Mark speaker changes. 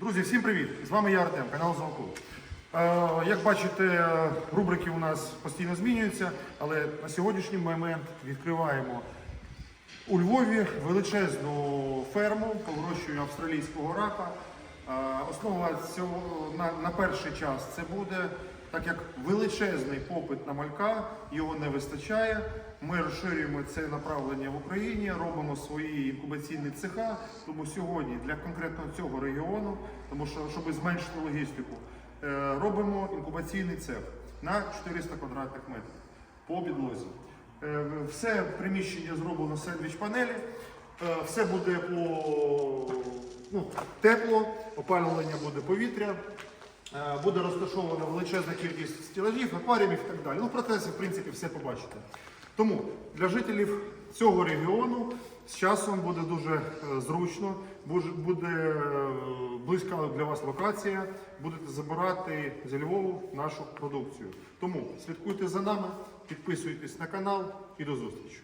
Speaker 1: Друзі, всім привіт! З вами я Артем, канал Зооклуб. Е, Як бачите, рубрики у нас постійно змінюються, але на сьогоднішній момент відкриваємо у Львові величезну ферму по вирощуванню австралійського рака. Е, Основа цього на перший час це буде, так як величезний попит на малька, його не вистачає. Ми розширюємо це направлення в Україні, робимо свої інкубаційні цеха. Тому сьогодні для конкретно цього регіону, тому що щоб зменшити логістику, е, робимо інкубаційний цех на 400 квадратних метрів по підлозі. Е, Все приміщення зроблено сендвіч панелі. Е, Все буде по ну, тепло, опалювання буде повітря. Е, Буде розташована величезна кількість стілажів, акваріумів і так далі. Ну, в процесі, в принципі, все побачите. Тому для жителів цього регіону з часом буде дуже е, зручно, буде е, близька для вас локація, будете забирати зі Львову нашу продукцію. Тому слідкуйте за нами, підписуйтесь на канал і до зустрічі.